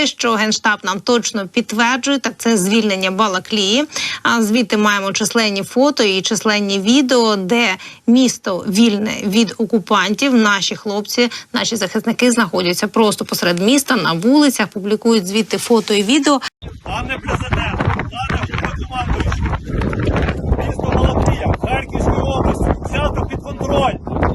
те, що генштаб нам точно підтверджує, так це звільнення Балаклії. А звідти маємо численні фото і численні відео, де місто вільне від окупантів. Наші хлопці, наші захисники знаходяться просто посеред міста на вулицях, публікують звідти фото і відео. Пане президент, пане місто Балаклія Харківської області взято під контроль.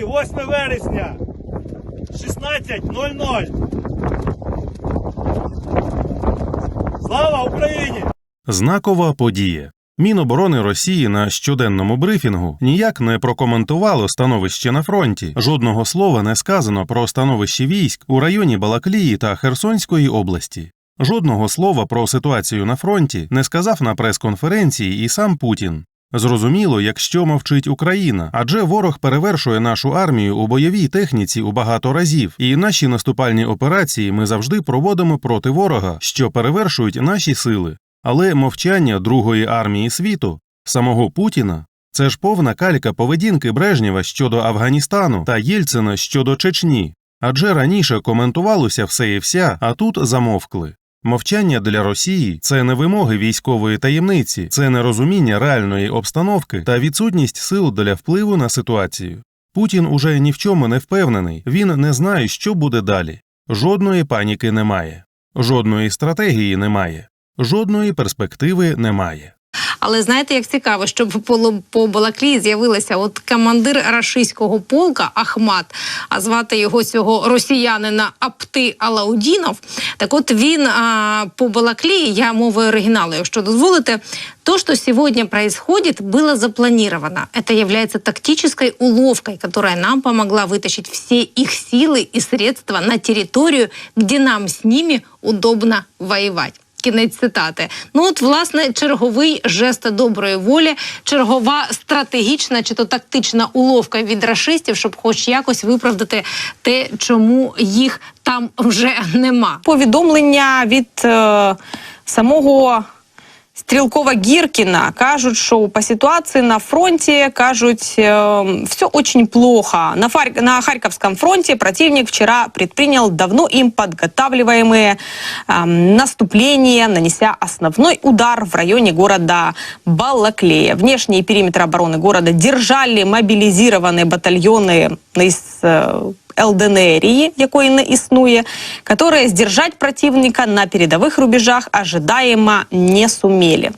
Сьогодні, 8 вересня, 16.00. Слава Україні! Знакова подія. Міноборони Росії на щоденному брифінгу ніяк не прокоментувало становище на фронті. Жодного слова не сказано про становище військ у районі Балаклії та Херсонської області. Жодного слова про ситуацію на фронті не сказав на прес-конференції і сам Путін. Зрозуміло, якщо мовчить Україна, адже ворог перевершує нашу армію у бойовій техніці у багато разів, і наші наступальні операції ми завжди проводимо проти ворога, що перевершують наші сили. Але мовчання Другої армії світу, самого Путіна, це ж повна калька поведінки Брежнєва щодо Афганістану та Єльцина щодо Чечні. Адже раніше коментувалося все і вся, а тут замовкли. Мовчання для Росії це не вимоги військової таємниці, це не розуміння реальної обстановки та відсутність сил для впливу на ситуацію. Путін уже ні в чому не впевнений, він не знає, що буде далі. Жодної паніки немає, жодної стратегії немає, жодної перспективи немає. Але знаєте, як цікаво, щоб по, по Балаклії з'явилася от командир рашистського полка Ахмат, а звати його цього росіянина Апти Алаудінов. Так от він а, по Балаклії, я мовою оригіналу, якщо дозволите, то, что сегодня происходит, было запланировано. Это является тактической уловкой, которая нам помогла вытащить все их силы и средства на территорию, где нам с ними удобно воевать. Кінець цитати. Ну от власне черговий жест доброї волі, чергова стратегічна чи то тактична уловка від рашистів, щоб хоч якось виправдати те, чому їх там вже нема. повідомлення від е, самого Стрілкова Гіркіна кажуть, що по ситуації на фронті кажуть, е, все очень плохо. На, Фар... на Харьковском фронте противник вчера предпринял давно им подготавливаемые э, наступления, нанеся основной удар в районе города Балаклея. Внешний периметр обороны города держали мобилизированные батальоны из э, ЛДНРії, якої не існує, которые сдержать противника на передовых рубежах ожидаемо не сумели.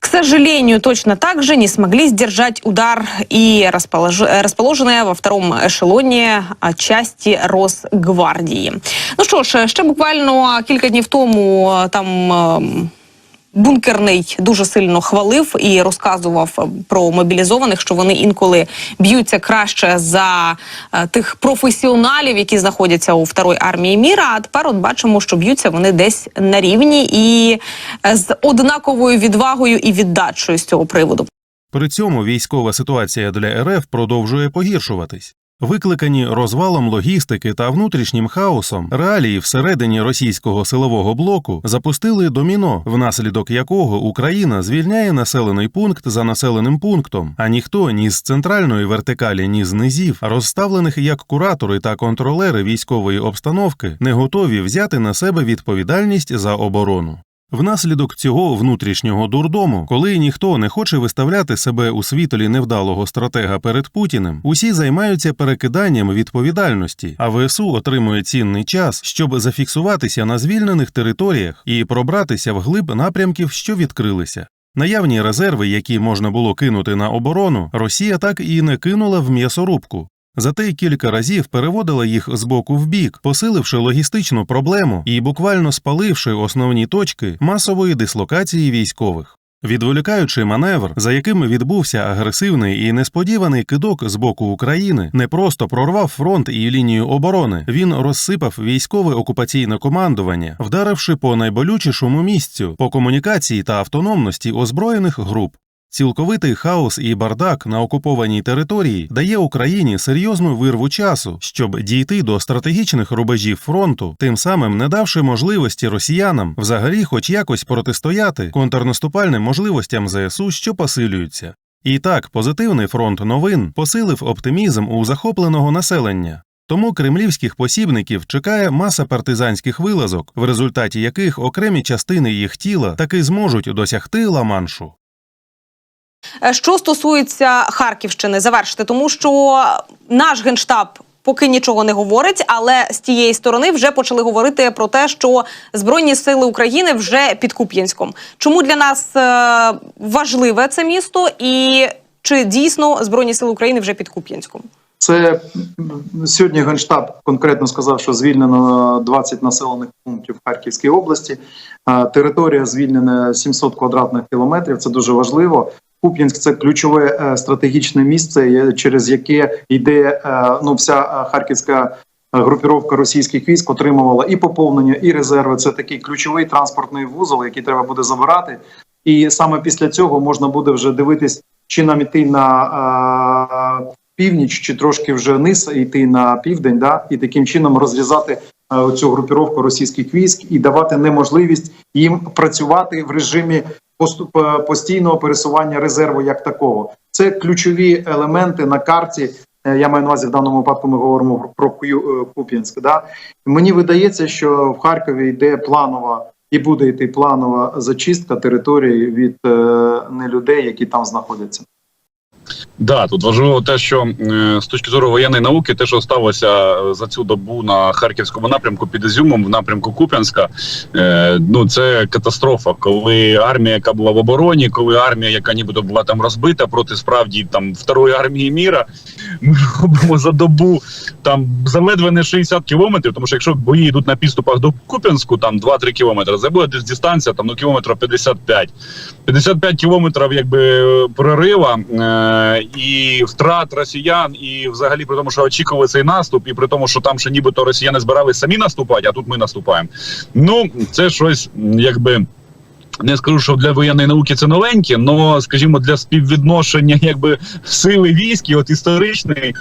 К сожалению, точно так же не смогли сдержать удар и располож- расположенные во втором ешелоні а, часті Росгвардії. Ну що ж, ще буквально кілька днів тому а, там. Бункерний дуже сильно хвалив і розказував е, про мобілізованих, що вони інколи б'ються краще за е, тих професіоналів, які знаходяться у второї армії міра. А тепер от бачимо, що б'ються вони десь на рівні і е, з однаковою відвагою і віддачею з цього приводу. При цьому військова ситуація для РФ продовжує погіршуватись. Викликані розвалом логістики та внутрішнім хаосом, реалії всередині російського силового блоку запустили доміно, внаслідок якого Україна звільняє населений пункт за населеним пунктом, а ніхто ні з центральної вертикалі, ні з низів, розставлених як куратори та контролери військової обстановки, не готові взяти на себе відповідальність за оборону. Внаслідок цього внутрішнього дурдому, коли ніхто не хоче виставляти себе у світлі невдалого стратега перед Путіним, усі займаються перекиданням відповідальності, а ВСУ отримує цінний час, щоб зафіксуватися на звільнених територіях і пробратися вглиб напрямків, що відкрилися. Наявні резерви, які можна було кинути на оборону, Росія так і не кинула в м'ясорубку. Зате кілька разів переводила їх з боку в бік, посиливши логістичну проблему і буквально спаливши основні точки масової дислокації військових. Відволікаючи маневр, за яким відбувся агресивний і несподіваний кидок з боку України, не просто прорвав фронт і лінію оборони, він розсипав військове окупаційне командування, вдаривши по найболючішому місцю по комунікації та автономності озброєних груп. Цілковитий хаос і бардак на окупованій території дає Україні серйозну вирву часу, щоб дійти до стратегічних рубежів фронту, тим самим не давши можливості росіянам взагалі хоч якось протистояти контрнаступальним можливостям ЗСУ, що посилюються. І так, позитивний фронт новин посилив оптимізм у захопленого населення. Тому кремлівських посібників чекає маса партизанських вилазок, в результаті яких окремі частини їх тіла таки зможуть досягти Ла-Маншу. Е, Що стосується Харківщини, завершити, тому що наш генштаб поки нічого не говорить, але з тієї сторони вже почали говорити про те, що Збройні сили України вже під Куп'янськом. Чому для нас е, важливе це місто, і чи дійсно Збройні сили України вже під Куп'янськом? Це сьогодні Генштаб конкретно сказав, що звільнено 20 населених пунктів в Харківській області. Територія звільнена 700 квадратних кілометрів. Це дуже важливо. Куп'янськ це ключове е, стратегічне місце, через яке йде е, ну вся е, харківська групіровка російських військ отримувала і поповнення, і резерви. Це такий ключовий транспортний вузол, який треба буде забирати. І саме після цього можна буде вже дивитись, чи нам іти на північ, чи трошки вже низ йти на південь, да, і таким чином розрізати е, цю групіровку російських військ і давати неможливість їм працювати в режимі постійного пересування резерву як такого. Це ключові елементи на карті. Е, Я маю на увазі в даному випадку. Ми говоримо про- е, Куп'янськ. Да? Мені видається, що в Харкові йде планова і буде йти планова зачистка території від е, нелюдей, які там знаходяться. Да, тут важливо те, що е, з точки зору воєнної науки, те, що сталося е, за цю добу на харківському напрямку під Ізюмом, в напрямку Куп'янська, е, ну це катастрофа. Коли армія, яка була в обороні, коли армія, яка нібито була там розбита проти справді там второї армії міра, ми робимо за добу там заледве не 60 кілометрів. Тому що якщо бої йдуть на підступах до Куп'янську, там 2-3 кілометри, це буде десь дистанція там ну кілометра 55. 55 кілометрів якби прорива е, і втрат росіян, і взагалі при тому, що очікували цей наступ, і при тому, що там ще нібито росіяни збирались самі наступати, а тут ми наступаємо. Ну це щось якби. Не скажу, що для воєнної науки це новеньке, але, скажімо, для співвідношення якби сили військ, і от історичної,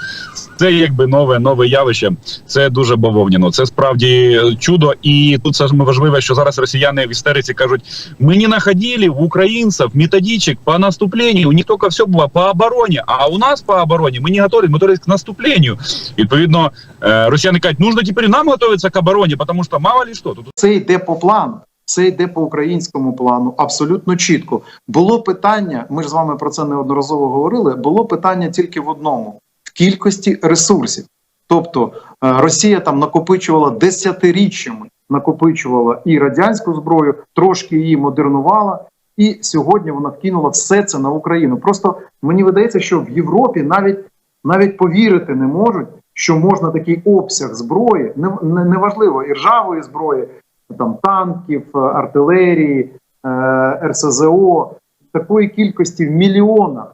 це якби нове нове явище. Це дуже бавовняно. Це справді чудо. І тут саме важливе, що зараз росіяни в істериці кажуть: мы не находили у украинцев методичек по наступлению. У них только все было по обороне, а у нас по обороне мы не готовы, мы готовились к наступлению. Відповідно, е, росіяни кажуть, нужно тепер нам готуватися к обороні, тому що мало ли що. Тут Це йде по плану. Це йде по українському плану, абсолютно чітко. Було питання, ми ж з вами про це неодноразово говорили. Було питання тільки в одному: в кількості ресурсів. Тобто е, Росія там накопичувала десятиріччями, накопичувала і радянську зброю, трошки її модернувала, і сьогодні вона вкинула все це на Україну. Просто мені видається, що в Європі навіть навіть повірити не можуть, що можна такий обсяг зброї, не, не, неважливо, і ржавої зброї, там танків, е, артилерії, е, РСЗО, такої кількості в мільйонах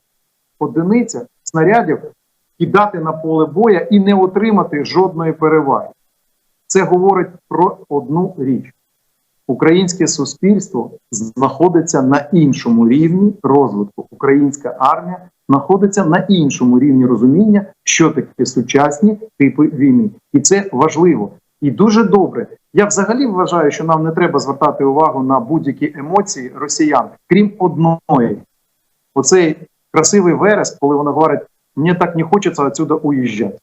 одиницях снарядів кидати на поле боя і не отримати жодної переваги. Це говорить про одну річ: українське суспільство знаходиться на іншому рівні розвитку. Українська армія знаходиться на іншому рівні розуміння, що таке сучасні типи війни, і це важливо і дуже добре. Я взагалі вважаю, що нам не треба звертати увагу на будь-які емоції росіян, крім одної. Оцей красивий верес, коли вона говорить: мені так не хочеться отсюда уїжджати.